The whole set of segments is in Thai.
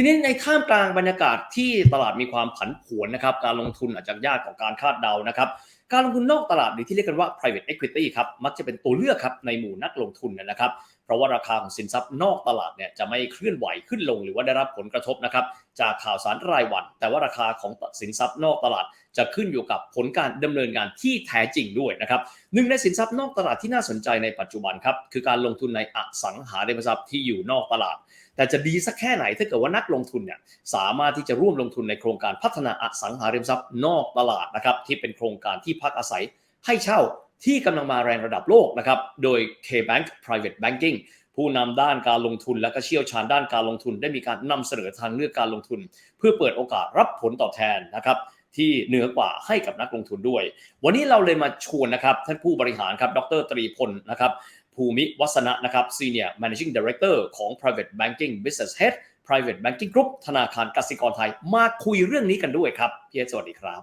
ทีนี้ในท่ามกลางบรรยากาศที่ตลาดมีความผันผวนนะครับ การลงทุนอาจจะยากของการคาดเดานะครับ การลงทุนนอกตลาดหรือที่เรียกกันว่า private equity ครับ มักจะเป็นตัวเลือกครับในหมู่นักลงทุนนะครับ เพราะว่าราคาของสินทรัพย์นอกตลาดเนี่ยจะไม่เคลื่อนไหวขึ้นลงหรือว่าได้รับผลกระทบนะครับจากข่าวสารรายวัน แต่ว่าราคาของสินทรัพย์นอกตลาดจะขึ้นอยู่กับผลการดำเนินงานที่แท้จริงด้วยนะครับหนึ่งในสินทรัพย์นอกตลาดที่น่าสนใจในปัจจุบันครับคือการลงทุนในอสังหาริมทรัพย์ที่อยู่นอกตลาด แต่จะดีสักแค่ไหนถ้าเกิดว่านักลงทุนเนี่ยสามารถที่จะร่วมลงทุนในโครงการพัฒนาอสังหาริมทรัพย์นอกตลาดนะครับที่เป็นโครงการที่พักอาศัยให้เช่าที่กำลังมาแรงระดับโลกนะครับโดย K-Bank Private Banking ผู้นำด้านการลงทุนและก็เชี่ยวชาญด้านการลงทุน ได้มีการนำเสนอทางเลือกการลงทุน เพื่อเปิดโอกาสรับผลตอบแทนนะครับที่เหนือกว่าให้กับนักลงทุนด้วย วันนี้เราเลยมาชวนนะครับท่านผู้บริหารครับ ดรตรีพลนะครับ ภูมิวัฒนะนะครับ Senior Managing Director ของ Private Banking Business Head Private Banking Group ธนาคารกสิกรไทย มาคุยเรื่องนี้กันด้วยครับพี่เอสวัสดีครับ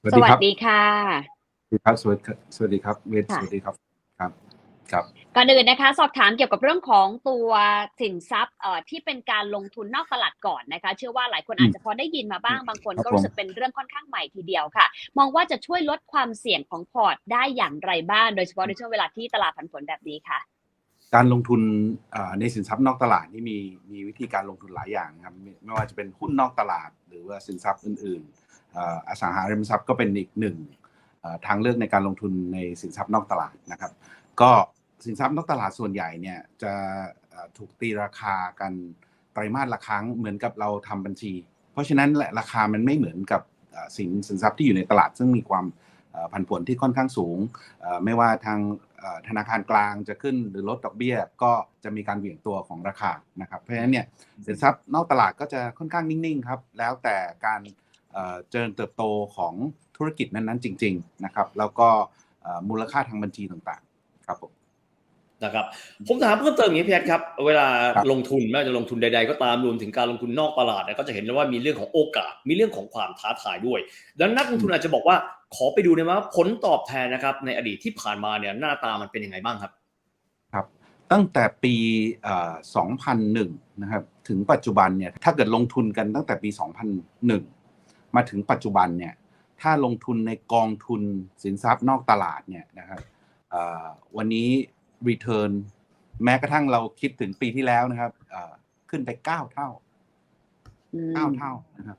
สวัสสดีวัคสรับดีค่ะ สวัสดีครับ สวัสดีครับสวัสดีครับเวทค่ะสวัสดีครับครับ ครับก่อนอื่นนะคะสอบถามเกี่ยวกับเรื่องของตัวสินทรัพย์เอ่อที่เป็นการลงทุนนอกตลาดก่อนนะคะเชื่อว่าหลายคนอาจจะพอได้ยินมาบ้างบางคนครับก็รู้สึกเป็นเรื่องค่อนข้างใหม่ทีเดียวค่ะ มองว่าจะช่วยลดความเสี่ยงของพอร์ตได้อย่างไรบ้าง โดยเฉพาะในช่วงเวลาที่ตลาดผันผวนแบบนี้ค่ะ การลงทุนเอ่อในสินทรัพย์นอกตลาดนี่มีมีวิธีการลงทุนหลายอย่างนะครับไม่ไม่ว่าจะเป็นหุ้นนอกตลาด หรือว่าสินทรัพย์อื่นๆเอ่ออสังหาริมทรัพย์ก็เป็นอีกหนึ่งเอ่อทางเลือกในการลงทุนในสินทรัพย์นอกตลาดนะครับ ก็ สินทรัพย์นอกตลาดส่วนใหญ่เนี่ยจะถูกตีราคากันไตรมาสละครั้งเหมือนกับเราทำบัญชี เพราะฉะนั้นแหละราคามันไม่เหมือนกับสินสินทรัพย์ที่อยู่ในตลาดซึ่งมีความผันผวนที่ค่อนข้างสูง ไม่ว่าทางธนาคารกลางจะขึ้นหรือลดดอกเบี้ย ก็จะมีการเหวี่ยงตัวของราคานะครับ เพราะฉะนั้นเนี่ยสินทรัพย์นอกตลาดก็จะค่อนข้างนิ่งๆครับแล้วแต่การเจริญเติบโตของธุรกิจนั้นๆจริง ๆนะครับ แล้วก็มูลค่าทางบัญชีต่างๆ ครับผม นะครับผมถามเพิ่มเติมอย่างนี้พี่แอดครับ เวลาครับลงทุนไม่ว่าจะลงทุนใด ๆ ก็ตามรวมถึงการลงทุนนอกตลาดเนี่ยก็จะเห็นเลยว่ามีเรื่องของโอกาส มีเรื่องของความท้าทายด้วยดังนั้นนักลงทุนอาจจะบอกว่าขอไปดูได้ไหมว่าผลตอบแทนนะครับ ในอดีตที่ผ่านมาเนี่ยหน้าตามันเป็นยังไงบ้างครับ ครับ ตั้งแต่ปีเอ่อ2001 นะครับ ถึงปัจจุบันเนี่ยถ้าเกิดลงทุนกันตั้งแต่ปี 2001 มาถึงปัจจุบันเนี่ยถ้าลงทุนในกองทุนสินทรัพย์นอกตลาดเนี่ยนะครับเอ่อวันนี้ return แม้กระทั่งเราคิดถึงปีที่แล้วนะครับเอ่อขึ้นไป9เท่าอืมเก้าเท่านะครับ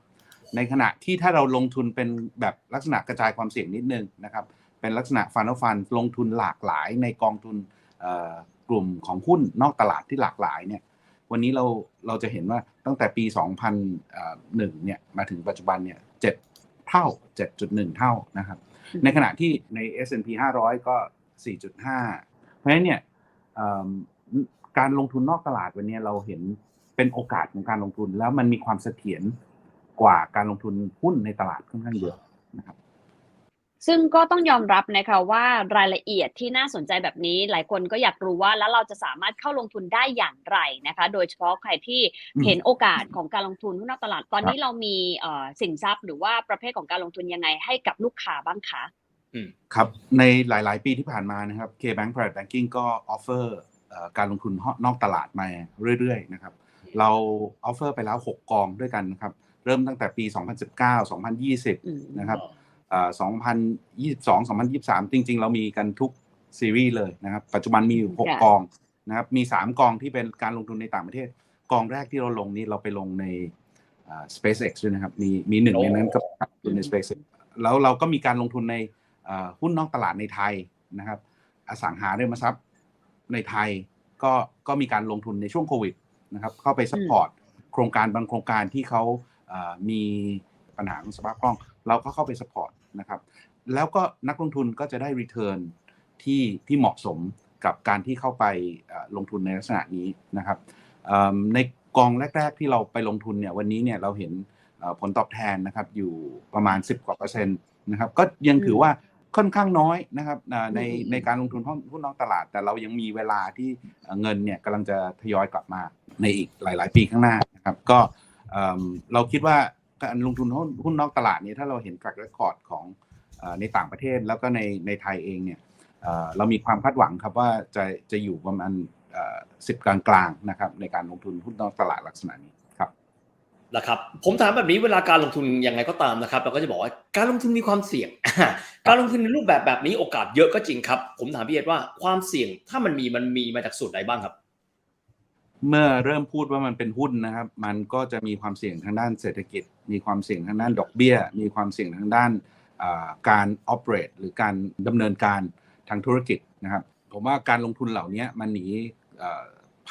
ในขณะที่ถ้าเราลงทุนเป็นแบบลักษณะกระจายความเสี่ยงนิดนึงนะครับ เป็นลักษณะฟันฟันลงทุนหลากหลายในกองทุนเอ่อกลุ่มของหุ้นนอกตลาดที่หลากหลายเนี่ยวันนี้เราเราจะเห็นว่าตั้งแต่ปี 2001 เนี่ยมาถึงปัจจุบันเนี่ยเจ็ดเท่า 7.1 เท่านะครับอืมในขณะที่ใน S&P 500 ก็ 4.5 เพราะฉะนั้นเนี่ยการลงทุนนอกตลาดวันนี้เราเห็นเป็นโอกาสของการลงทุนแล้วมันมีความเสถียรกว่าการลงทุนหุ้นในตลาดค่อนข้างเยอะนะครับซึ่งก็ต้องยอมรับนะคะว่ารายละเอียดที่น่าสนใจแบบนี้ หลายคนก็อยากรู้ว่าแล้วเราจะสามารถเข้าลงทุนได้อย่างไรนะคะ โดยเฉพาะใครที่เห็นโอกาสของการลงทุนหุ้นนอกตลาดตอนนี้เรามีสินทรัพย์ หรือว่าประเภทของการลงทุนยังไงให้กับลูกค้าบ้างคะ ครับในหลาย ๆ ปีที่ผ่านมานะครับ K-Bank Private Banking ก็ออฟเฟอร์การลงทุนนอกตลาดมาเรื่อย ๆ นะครับ เราออฟเฟอร์ไปแล้ว 6 กองด้วยกันนะครับ เริ่มตั้งแต่ปี 2019 2020อืมนะครับเอ่อ2022 2023 จริง ๆ เรามีกันทุกซีรีส์เลยนะครับ ปัจจุบันมีอยู่ค่ะ6กองนะครับ มี 3 กองที่เป็นการลงทุนในต่างประเทศ กองแรกที่เราลงนี้เราไปลงในเอ่อ SpaceX ด้วยนะครับ มีมีหนึ่งในนั้นก็ลงทุนใน SpaceX แล้วเราก็มีการลงทุนในเอ่อ หุ้นนอกตลาดในไทยนะครับ อสังหาริมทรัพย์ในไทยก็ก็มีการลงทุนในช่วงโควิดนะครับ เข้าไปซัพพอร์ตโครงการบางโครงการที่เขาเอ่อมีปัญหาของสภาพคล่อง เราก็เข้าไปซัพพอร์ตนะครับ แล้วก็นักลงทุนก็จะได้รีเทิร์นที่ที่เหมาะสมกับการที่เข้าไปเอ่อลงทุนในลักษณะนี้นะครับเอิ่มในกองแรก ๆ ที่เราไปลงทุนเนี่ยวันนี้เนี่ยเราเห็นเอ่อผลตอบแทนนะครับอยู่ประมาณ 10กว่าเปอร์เซ็นต์นะครับก็ยังถือว่า ค่อนข้างน้อยนะครับอ่าในอืมในการลงทุนหุ้นนอกตลาด แต่เรายังมีเวลาที่เอ่อเงินเนี่ยกำลังจะทยอยกลับมาในอีกหลาย ๆ ปีข้างหน้านะครับก็เอิ่มเราคิดว่าการลงทุนหุ้นหุ้นนอกตลาดนี้ถ้าเราเห็น track record ของเอ่อในต่างประเทศแล้วก็ในในไทยเองเนี่ยเอ่อเรามีความคาดหวังครับว่าจะจะอยู่ประมาณสิบกลางๆนะครับในการลงทุนหุ้นนอกตลาดลักษณะนี้ครับ นะครับผมถามแบบนี้เวลาการลงทุนยังไงก็ตามนะครับเราก็จะบอกว่าการลงทุนมีความเสี่ยง การลงทุนในรูปแบบแบบนี้โอกาสเยอะก็จริงครับ ผมถามพี่เอ็ดว่าความเสี่ยงถ้ามันมีมันมีมาจากส่วนไหนบ้างครับ เมื่อเริ่มพูดว่ามันเป็นหุ้นนะครับ มันก็จะมีความเสี่ยงทางด้านเศรษฐกิจ มีความเสี่ยงทางด้านดอกเบี้ย มีความเสี่ยงทางด้านการ operate หรือการดำเนินการทางธุรกิจนะครับ ผมว่าการลงทุนเหล่านี้มันหนี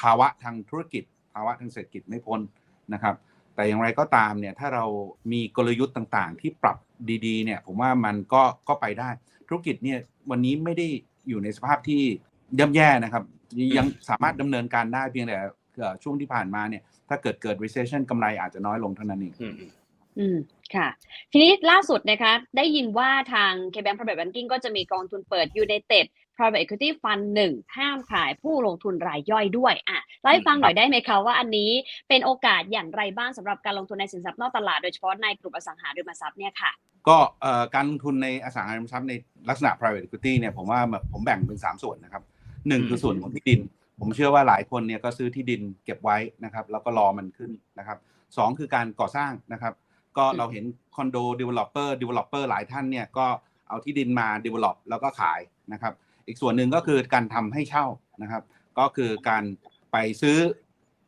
ภาวะทางธุรกิจ ภาวะทางเศรษฐกิจไม่พ้นนะครับ แต่อย่างไรก็ตามเนี่ยถ้าเรามีกลยุทธ์ต่างๆ ที่ปรับดีๆเนี่ยผมว่ามันก็ก็ไปได้ ธุรกิจเนี่ยวันนี้ไม่ได้อยู่ในสภาพที่ย่ำแย่นะครับ ยังสามารถดำเนินการได้เพียงแต่เอ่อช่วงที่ผ่านมาเนี่ยถ้าเกิดเกิด recession กำไรอาจจะน้อยลงเท่านั้นเองอืมอืมค่ะ ทีนี้ล่าสุดนะคะ ได้ยินว่าทาง KBank Private Banking ก็จะมีกองทุนเปิด United Private Equity Fund 1ห้ามขายผู้ลงทุนรายย่อยด้วยอะเล่าให้ฟังหน่อยได้ไหมคะว่าอันนี้เป็นโอกาสอย่างไรบ้างสำหรับการลงทุนในสินทรัพย์นอกตลาดโดยเฉพาะในกลุ่มอสังหาริมทรัพย์เนี่ยค่ะก็เอ่อการลงทุนในอสังหาริมทรัพย์ในลักษณะ private equity เนี่ยผมว่าผมแบ่งเป็น 3 ส่วนนะครับหนึ่งอืมคือส่วนของที่ดิน ผมเชื่อว่าหลายคนเนี่ยก็ซื้อที่ดินเก็บไว้นะครับ แล้วก็รอมันขึ้นนะครับสองคือการก่อสร้างนะครับ ก็เราเห็นคอนโด developer developer หลายท่านเนี่ยก็เอาที่ดินมา develop แล้วก็ขายนะครับ อีกส่วนหนึ่งก็คือการทำให้เช่านะครับ ก็คือการไปซื้อ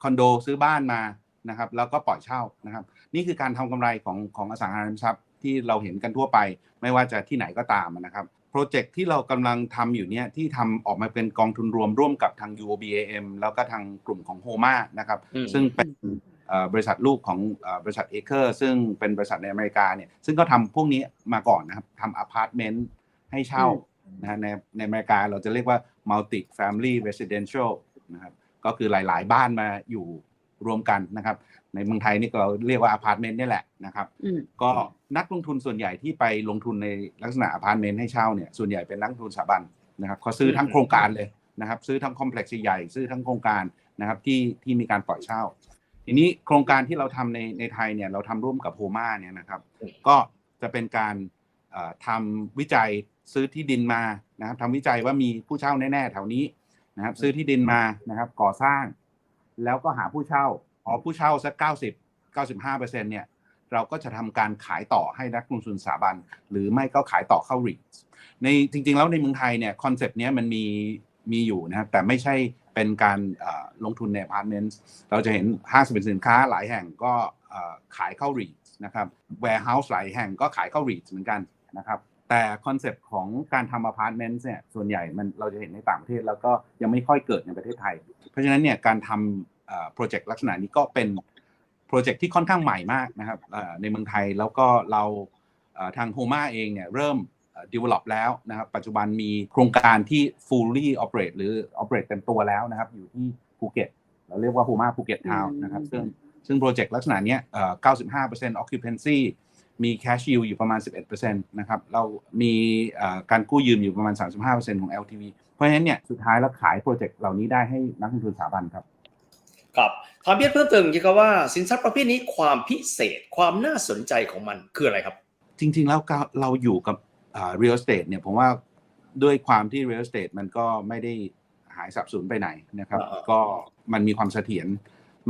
คอนโดซื้อบ้านมานะครับ แล้วก็ปล่อยเช่านะครับ นี่คือการทำกำไรของของอสังหาริมทรัพย์ที่เราเห็นกันทั่วไป ไม่ว่าจะที่ไหนก็ตามนะครับโปรเจกต์ที่เรากำลังทำอยู่เนี่ยที่ทำออกมาเป็นกองทุนรวมร่วมกับทาง UOBAM แล้วก็ทางกลุ่มของโฮมานะครับอืมซึ่งเป็นเอ่อบริษัทลูกของเอ่อบริษัทเอเคอร์ซึ่งเป็นบริษัทในอเมริกาเนี่ยซึ่งก็ทำพวกนี้มาก่อนนะครับทำอพาร์ตเมนต์ให้เช่า นะฮะในในอเมริกาเราจะเรียกว่า multi family residential นะครับก็คือหลาย ๆ บ้านมาอยู่รวมกันนะครับ ในเมืองไทยนี่ก็เราเรียกว่าอพาร์ตเมนต์นี่แหละนะครับอืมก็นักลงทุนส่วนใหญ่ที่ไปลงทุนในลักษณะอพาร์ตเมนต์ให้เช่าเนี่ยส่วนใหญ่เป็นนักลงทุนสถาบันนะครับเขาซื้อทั้งโครงการเลยนะครับ ซื้อทั้งคอมเพล็กซ์ใหญ่ซื้อทั้งโครงการนะครับที่ที่มีการปล่อยเช่า ทีนี้โครงการที่เราทำในในไทยเนี่ยเราทำร่วมกับโฮมาเนี่ยนะครับ ก็จะเป็นการเอ่อทำวิจัย ซื้อที่ดินมานะครับทำวิจัยว่ามีผู้เช่าแน่ๆแถวนี้นะครับ ซื้อที่ดินมานะครับ ก่อสร้าง แล้วก็หาผู้เช่าพอผู้เช่าสักเก้าสิบเก้าสิบห้าเปอร์เซ็นเนี่ยเราก็จะทำการขายต่อให้นักลงทุนสถาบัน หรือไม่ก็ขายต่อเข้ารีทในจริง ๆ แล้วในเมืองไทยเนี่ยคอนเซปต์เนี้ยมันมีมีอยู่นะครับ แต่ไม่ใช่เป็นการลงทุนในอพาร์ตเมนต์เราจะเห็นห้างสรรพสินค้าหลายแห่งก็ขายเข้ารีทนะครับ warehouse หลายแห่งก็ขายเข้ารีทเหมือนกันนะครับ แต่คอนเซปต์ของการทำอพาร์ตเมนต์เนี่ยส่วนใหญ่มันเราจะเห็นในต่างประเทศแล้วก็ยังไม่ค่อยเกิดในประเทศไทย เพราะฉะนั้นเนี่ยการทำโปรเจกต์ลักษณะนี้ก็เป็นโปรเจกต์ที่ค่อนข้างใหม่มากนะครับเอ่อในเมืองไทยแล้วก็เราเอ่อทางโฮมาเองเนี่ยเริ่มเอ่อ develop แล้วนะครับปัจจุบันมีโครงการที่ fully operate หรือ operate เต็มตัวแล้วนะครับ อยู่ที่ภูเก็ตเราเรียกว่าโฮมาภูเก็ตทาวน์นะครับซึ่งซึ่งโปรเจกต์ลักษณะเนี้ยเอ่อ95% occupancy มี cash yield อยู่ประมาณ 11%นะครับ เรามีเอ่อการกู้ยืมอยู่ประมาณ 35%ของ LTV เพราะฉะนั้นเนี่ยสุดท้ายแล้วขายโปรเจกต์เหล่านี้ได้ให้นักลงทุนสถาบันครับครับถามพี่เอ็ดเพิ่มเติมเกี่ยวกับว่าสินทรัพย์ประเภทนี้ความพิเศษความน่าสนใจของมันคืออะไรครับ จริง ๆ แล้วก็เราอยู่กับอ่า real estate เนี่ยผมว่าด้วยความที่ real estate มันก็ไม่ได้หายสับสูญไปไหนนะครับอ่าๆก็มันมีความเสถียร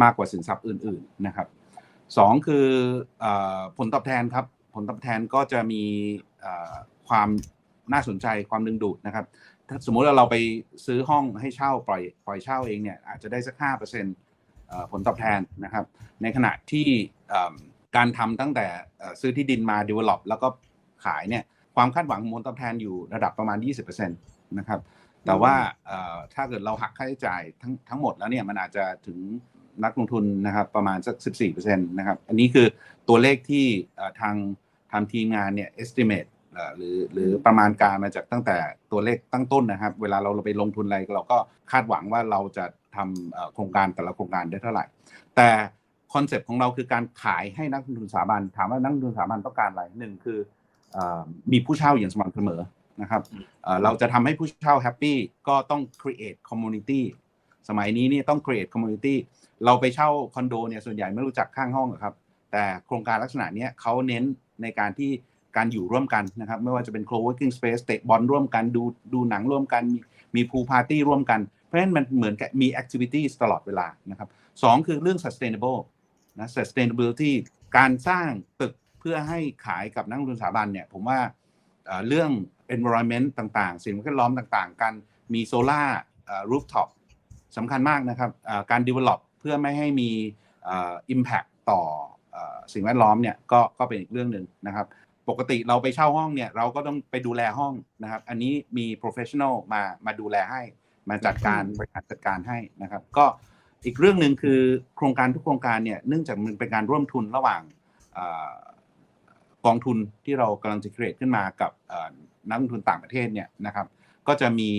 มากกว่าสินทรัพย์อื่น ๆนะครับ สองคืออผลตอบแทนครับ ผลตอบแทนก็จะมีความน่าสนใจความดึงดูดนะครับ ถ้าสมมุติว่าเราไปซื้อห้องให้เช่าปล่อยปล่อยเช่าเองเนี่ยอาจจะได้สักห้าเปอร์เซ็นต์ผลตอบแทนนะครับ ในขณะที่การทำตั้งแต่ซื้อที่ดินมา develop แล้วก็ขายเนี่ยความคาดหวังผลตอบแทนอยู่ระดับประมาณ 20%นะครับแต่ว่าถ้าเกิดเราหักค่าใช้จ่ายทั้งทั้งหมดแล้วเนี่ยมันอาจจะถึง นักลงทุนนะครับประมาณสัก 14%นะครับอันนี้คือตัวเลขที่ทางทางทีมงานเนี่ย estimate หรือหรือประมาณการมาจากตั้งแต่ตัวเลขตั้งต้นนะครับ เวลาเราไปลงทุนอะไรเราก็คาดหวังว่าเราจะทำโครงการแต่ละโครงการได้เท่าไหร่ แต่คอนเซปต์ของเราคือการขายให้นักลงทุนสถาบัน ถามว่านักลงทุนสถาบันต้องการอะไรหนึ่งคืออมีผู้เช่าอย่างสม่ำเสมอนะครับเอ่อเราจะทำให้ผู้เช่าแฮปปี้ก็ต้อง create community สมัยนี้นี่ต้อง create community เราไปเช่าคอนโดเนี่ยส่วนใหญ่ไม่รู้จักข้างห้องหรอกครับ แต่โครงการลักษณะเนี้ยเขาเน้นในการที่การอยู่ร่วมกันนะครับ ไม่ว่าจะเป็น co-working space เตะบอลร่วมกันดูดูหนังร่วมกันมีมี pool party ร่วมกัน เพราะฉะนั้นมันเหมือนกับมี activities ตลอดเวลานะครับสองคือเรื่อง sustainable นะ sustainability การสร้างตึกเพื่อให้ขายกับนักลงทุนสถาบันเนี่ยผมว่าเรื่อง environment ต่างๆ สิ่งแวดล้อมต่างๆ การมีโซล่า rooftop สำคัญมากนะครับการ develop เพื่อไม่ให้มีเอ่อ impact ต่อเอ่อสิ่งแวดล้อมเนี่ยก็ก็เป็นอีกเรื่องหนึ่งนะครับ ปกติเราไปเช่าห้องเนี่ยเราก็ต้องไปดูแลห้องนะครับ อันนี้มี professional มามาดูแลให้ มาจัดการบริหารจัดการให้นะครับ ก็อีกเรื่องหนึ่งคือโครงการทุกโครงการเนี่ยเนื่องจากมันเป็นการร่วมทุนระหว่างเอ่อกองทุนที่เรากำลังจะ create ขึ้นมากับเอ่อนักลงทุนต่างประเทศเนี่ยนะครับ ก็จะมี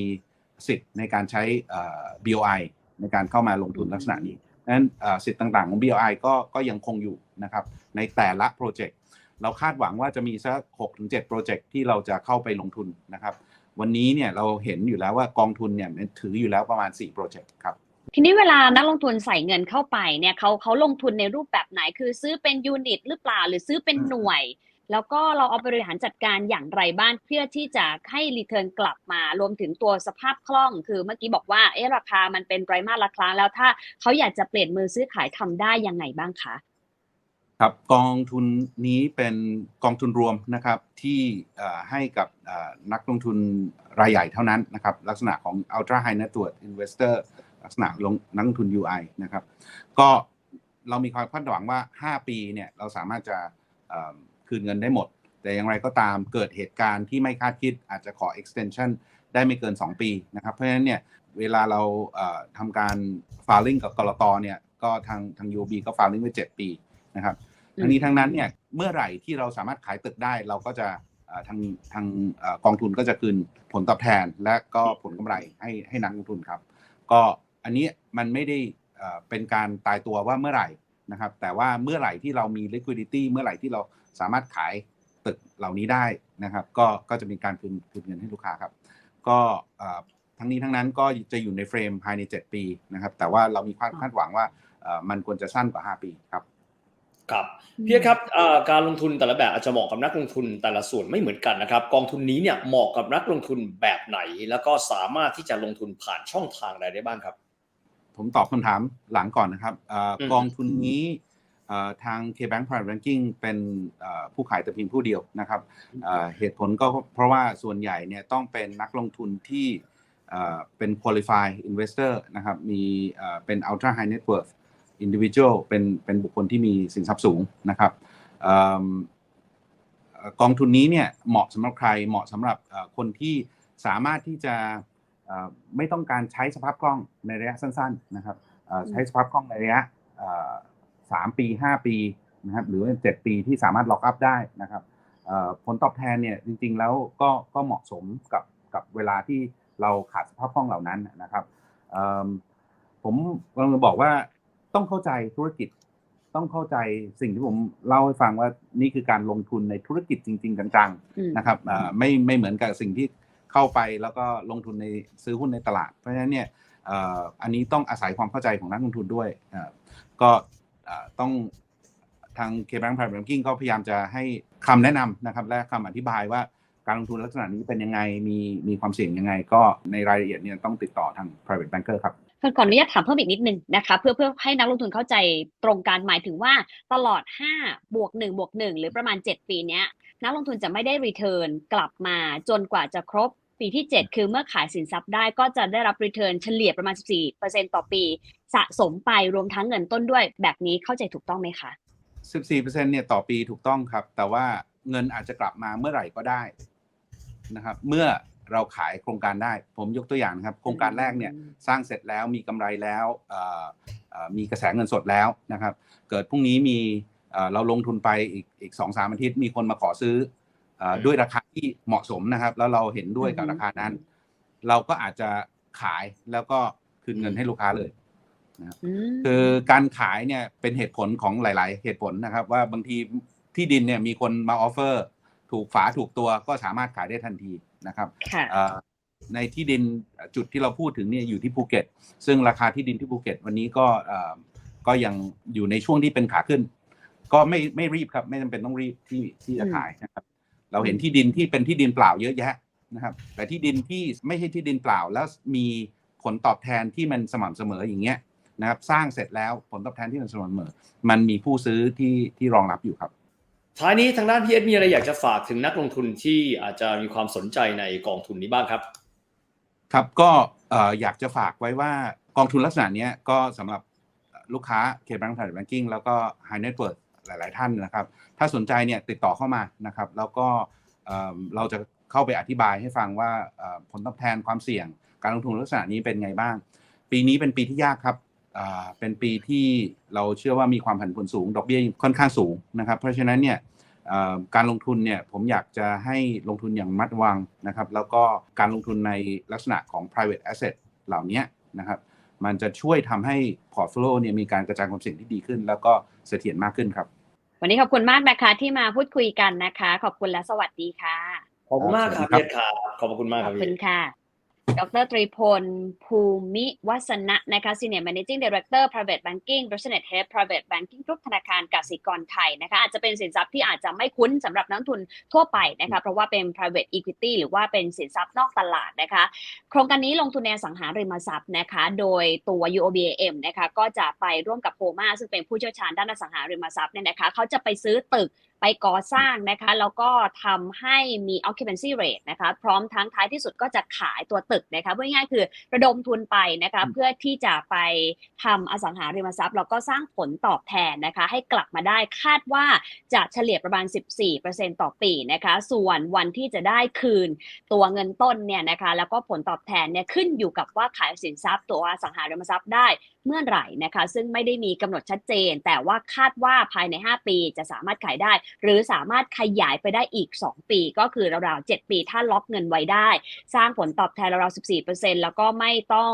สิทธิ์ในการใช้เอ่อ BOI ในการเข้ามาลงทุนลักษณะนี้ดัง นั้นสิทธิ์ต่างๆ ของ BOI ก็ก็ยังคงอยู่นะครับในแต่ละโปรเจกต์เราคาดหวังว่าจะมีสัก6ถึง7โปรเจกต์ที่เราจะเข้าไปลงทุนนะครับวันนี้เนี่ยเราเห็นอยู่แล้วว่ากองทุนเนี่ยถืออยู่แล้วประมาณ4โปรเจกต์ครับทีนี้เวลานักลงทุนใส่เงินเข้าไปเนี่ยเขาเขาลงทุนในรูปแบบไหนคือซื้อเป็นยูนิตหรือเปล่าหรือซื้อเป็นหน่วย แล้วก็เราเอาไปบริหารจัดการอย่างไรบ้างเพื่อที่จะให้รีเทิร์นกลับมารวมถึงตัวสภาพคล่อง คือเมื่อกี้บอกว่าเอ๊ะราคามันเป็นไตรมาสละครั้งแล้วถ้าเขาอยากจะเปลี่ยนมือซื้อขายทำได้ยังไงบ้างคะครับกองทุนนี้เป็นกองทุนรวมนะครับที่ให้กับนักลงทุนรายใหญ่เท่านั้นนะครับลักษณะของ ultra high net worth investor ลักษณะลงนักลงทุน UI นะครับก็เรามีความคาดหวังว่า 5 ปีเนี่ยเราสามารถจะ คืนเงินได้หมด แต่อย่างไรก็ตามเกิดเหตุการณ์ที่ไม่คาดคิดอาจจะขอ extension ได้ไม่เกิน 2 ปีนะครับเพราะฉะนั้นเนี่ยเวลาเราเอ่อทำการ filing กับกรตเนี่ยก็ทางทาง UB ก็ filing ไว้ 7 ปีนะครับอืมทั้งนี้ทั้งนั้นเนี่ยเมื่อไหร่ที่เราสามารถขายตึกได้เราก็จะเอ่อทางทางเอ่อกองทุนก็จะคืนผลตอบแทน และก็ผลกำไรให้ให้นักลงทุนครับ ก็อันนี้มันไม่ได้เอ่อเป็นการตายตัวว่าเมื่อไหร่นะครับ แต่ว่าเมื่อไหร่ที่เรามี liquidity เมื่อไหร่ที่เรา สามารถขายตึกเหล่านี้ได้นะครับ ก็ก็จะมีการคืนคืนเงินให้ลูกค้าครับ ก็เอ่อทั้งนี้ทั้งนั้นก็จะอยู่ในเฟรมภายใน 7 ปีนะครับ แต่ว่าเรามีความคาดหวังว่าเอ่อมันควรจะสั้นกว่า 5 ปีครับครับพี่ครับเอ่อการลงทุนแต่ละแบบอาจจะเหมาะกับนักลงทุนแต่ละส่วนไม่เหมือนกันนะครับ กองทุนนี้เนี่ยเหมาะกับนักลงทุนแบบไหน แล้วก็สามารถที่จะลงทุนผ่านช่องทางใดได้บ้างครับ ผมตอบคำถามหลังก่อนนะครับเอออืมกองทุนนี้เอ่อ ทาง KBank Private Banking เป็นเอ่อผู้ขายแต่เพียงผู้เดียวนะครับเอ่อเหตุผลก็เพราะว่าส่วนใหญ่เนี่ยต้องเป็นนักลงทุนที่เอ่อเป็น qualified investor นะครับมีเอ่อเป็น ultra high net worth individual เป็นเป็นบุคคลที่มีสินทรัพย์สูงนะครับเอิ่มเอ่อกองทุนนี้เนี่ยเหมาะสำหรับใครเหมาะสำหรับเอ่อคนที่สามารถที่จะเอ่อไม่ต้องการใช้สภาพคล่องในระยะสั้น ๆ นะครับเอ่อใช้สภาพคล่องในระยะ เอ่อสามปีห้าปีนะครับหรือว่าเจ็ดปีที่สามารถล็อกอัพได้นะครับเอ่อผลตอบแทนเนี่ยจริง ๆ แล้วก็ก็เหมาะสมกับกับเวลาที่เราขาดสภาพคล่องเหล่านั้นนะครับเอิ่มผมกำลังจะบอกว่าต้องเข้าใจธุรกิจต้องเข้าใจสิ่งที่ผมเล่าให้ฟังว่านี่คือการลงทุนในธุรกิจจริง ๆ จังๆอืมนะครับอ่าไม่ไม่เหมือนกับสิ่งที่เข้าไปแล้วก็ลงทุนในซื้อหุ้นในตลาด เพราะฉะนั้นเนี่ยเอ่ออันนี้ต้องอาศัยความเข้าใจของนักลงทุนด้วย ต้องทาง KBank Private Banking ก็พยายามจะให้คำแนะนำนะครับ และคำอธิบายว่าการลงทุนลักษณะนี้เป็นยังไง มีมีความเสี่ยงยังไง ก็ในรายละเอียดเนี่ยต้องติดต่อทาง private banker ครับขออนุญาตถามเพิ่มอีกนิดนึงนะคะเพื่อเพื่อให้นักลงทุนเข้าใจตรงกันหมายถึงว่าตลอด 5 บวก1บวก1หรือประมาณ 7 ปีเนี้ยนักลงทุนจะไม่ได้รีเทิร์นกลับมาจนกว่าจะครบ ปีที่ 7 คือเมื่อขายสินทรัพย์ได้ก็จะได้รับรีเทิร์นเฉลี่ยประมาณ 14%ต่อปี สะสมไปรวมทั้งเงินต้นด้วยแบบนี้เข้าใจถูกต้องไหมคะ 14%เนี่ยต่อปีถูกต้องครับ แต่ว่าเงินอาจจะกลับมาเมื่อไหร่ก็ได้นะครับ เมื่อเราขายโครงการได้ ผมยกตัวอย่างนะครับ โครงการแรกเนี่ยอืมสร้างเสร็จแล้วมีกำไรแล้วเอ่อเอ่อมีกระแสเงินสดแล้วนะครับ เกิดพรุ่งนี้มีเอ่อเราลงทุนไปอีกอีกสองสามอาทิตย์มีคนมาขอซื้อเอ่ออืม ด้วยราคาที่เหมาะสมนะครับ แล้วเราเห็นด้วยกับอือฮึราคานั้น เราก็อาจจะขายแล้วก็คืนเงินให้ลูกค้าเลยอืมคือการขายเนี่ยเป็นเหตุผลของหลาย ๆ เหตุผลนะครับ ว่าบางทีที่ดินเนี่ยมีคนมาออฟเฟอร์ ถูกฝาถูกตัวก็สามารถขายได้ทันทีนะครับค่ะเอ่อในที่ดินจุดที่เราพูดถึงเนี่ยอยู่ที่ภูเก็ต ซึ่งราคาที่ดินที่ภูเก็ต วันนี้ก็เอ่อก็ยังอยู่ในช่วงที่เป็นขาขึ้น ก็ไม่ไม่รีบครับ ไม่จำเป็นต้องรีบที่ที่จะอืมขายนะครับ เราเห็นที่ดินที่เป็นที่ดินเปล่าเยอะแยะนะครับ แต่ที่ดินที่ไม่ใช่ที่ดินเปล่า แล้วมีผลตอบแทนที่มันสม่ำเสมออย่างเงี้ยนะครับ สร้างเสร็จแล้วผลตอบแทนที่มันสม่ำเสมอ มันมีผู้ซื้อที่ที่รองรับอยู่ครับท้ายนี้ทางด้านพีเอสมีอะไรอยากจะฝากถึงนักลงทุนที่อาจจะมีความสนใจในกองทุนนี้บ้างครับ ครับก็เอ่ออยากจะฝากไว้ว่ากองทุนลักษณะเนี้ยก็สำหรับลูกค้าเคแบงก์ private banking แล้วก็ high net worth หลาย ๆ ท่านนะครับ ถ้าสนใจเนี่ยติดต่อเข้ามานะครับ แล้วก็เราจะเข้าไปอธิบายให้ฟังว่าผลตอบแทนความเสี่ยง การลงทุนลักษณะนี้เป็นไงบ้าง ปีนี้เป็นปีที่ยากครับเป็นปีที่เราเชื่อว่ามีความผันผวนสูง ดอกเบี้ยค่อนข้างสูงนะครับ เพราะฉะนั้นเนี่ยการลงทุนเนี่ยผมอยากจะให้ลงทุนอย่างมัดวังนะครับ แล้วก็การลงทุนในลักษณะของ private asset เหล่านี้นะครับ มันจะช่วยทำให้พอร์ตโฟลิโอเนี่ยมีการกระจายความเสี่ยงที่ดีขึ้น แล้วก็เสถียรมากขึ้นครับ วันนี้ขอบคุณมากนะคะที่มาพูดคุยกันนะคะ ขอบคุณและสวัสดีค่ะ ขอบคุณมากครับครับพีเอสครับขอบคุณมากขคอรับบคุพี่ณค่ะ ดรตรีพล ภูมิวัฒนะนะคะ Senior Managing Director Private Banking Resident Head Private Banking ทุกธนาคารกสิกรไทยนะคะ อาจจะเป็นสินทรัพย์ที่อาจจะไม่คุ้นสำหรับนักทุนทั่วไปนะคะ เพราะว่าเป็น private equity หรือว่าเป็นสินทรัพย์นอกตลาดนะคะ โครงการนี้ลงทุนในสังหาริมทรัพย์นะคะ โดยตัว UOBAM นะคะ ก็จะไปร่วมกับโ o มาซึ่งเป็นผู้เชี่ยวชาญด้านอสังหาริมทรัพย์เนี่ยนะคะ เขาจะไปซื้อตึก ไปก่อสร้างนะคะ แล้วก็ทำให้มี occupancy rate นะคะ พร้อมทั้งท้ายที่สุดก็จะขายตัวตึกนะคะพูดง่ายๆคือระดมทุนไปนะคะอืมเพื่อที่จะไปทำอสังหาริมทรัพย์แล้วก็สร้างผลตอบแทนนะคะ ให้กลับมาได้คาดว่าจะเฉลี่ยประมาณ 14%ต่อปีนะคะ ส่วนวันที่จะได้คืนตัวเงินต้นเนี่ยนะคะ แล้วก็ผลตอบแทนเนี่ยขึ้นอยู่กับว่าขายสินทรัพย์ตัวอสังหาริมทรัพย์ได้เมื่อไหร่นะคะ ซึ่งไม่ได้มีกำหนดชัดเจน แต่ว่าคาดว่าภายใน 5 ปีจะสามารถขายได้หรือสามารถขยายไปได้อีก 2 ปีก็คือราวๆ7ปีถ้าล็อกเงินไว้ได้ สร้างผลตอบแทนราวๆ14%แล้วก็ไม่ต้อง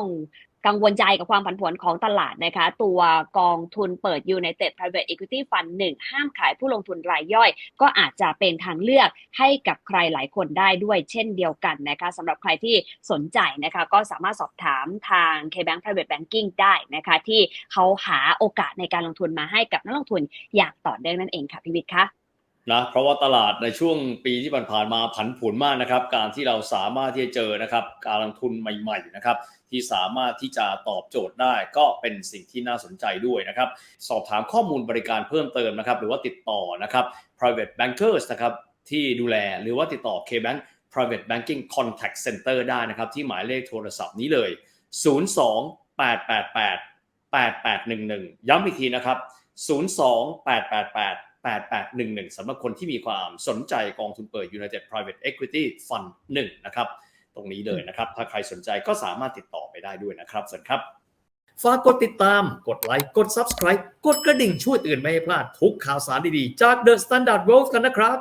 กังวลใจกับความผันผวนของตลาดนะคะ ตัวกองทุนเปิด United Private Equity Fund 1 ห้ามขายผู้ลงทุนรายย่อย ก็อาจจะเป็นทางเลือกให้กับใครหลายคนได้ด้วยเช่นเดียวกันนะคะสำหรับใครที่สนใจนะคะก็สามารถสอบถามทาง KBank Private Banking ได้นะคะ ที่เขาหาโอกาสในการลงทุนมาให้กับนักลงทุนอย่างต่อเนื่องนั่นเองค่ะพี่วิทย์คะ นะเพราะว่าตลาดในช่วงปีที่ผ่านๆมาผันผวนมากนะครับ การที่เราสามารถที่จะเจอนะครับ การลงทุนใหม่ ๆนะครับ ที่สามารถที่จะตอบโจทย์ได้ก็เป็นสิ่งที่น่าสนใจด้วยนะครับ สอบถามข้อมูลบริการเพิ่มเติมนะครับ หรือว่าติดต่อนะครับ private bankers นะครับที่ดูแลหรือว่าติดต่อ KBank private banking contact center ได้นะครับ ที่หมายเลขโทรศัพท์นี้เลย 02 888 8811 ย้ำอีกทีนะครับ 02 888 8811สำหรับคนที่มีความสนใจกองทุนเปิด United Private Equity Fund 1นะครับ ตรงนี้เลยนะครับ ถ้าใครสนใจก็สามารถติดต่อไปได้ด้วยนะครับสวัสดีครับ ฝากกดติดตาม กดไลค์ กด Subscribe กดกระดิ่งช่วยเตือนไม่ให้พลาดทุกข่าวสารดีๆ จาก The Standard World กันนะครับ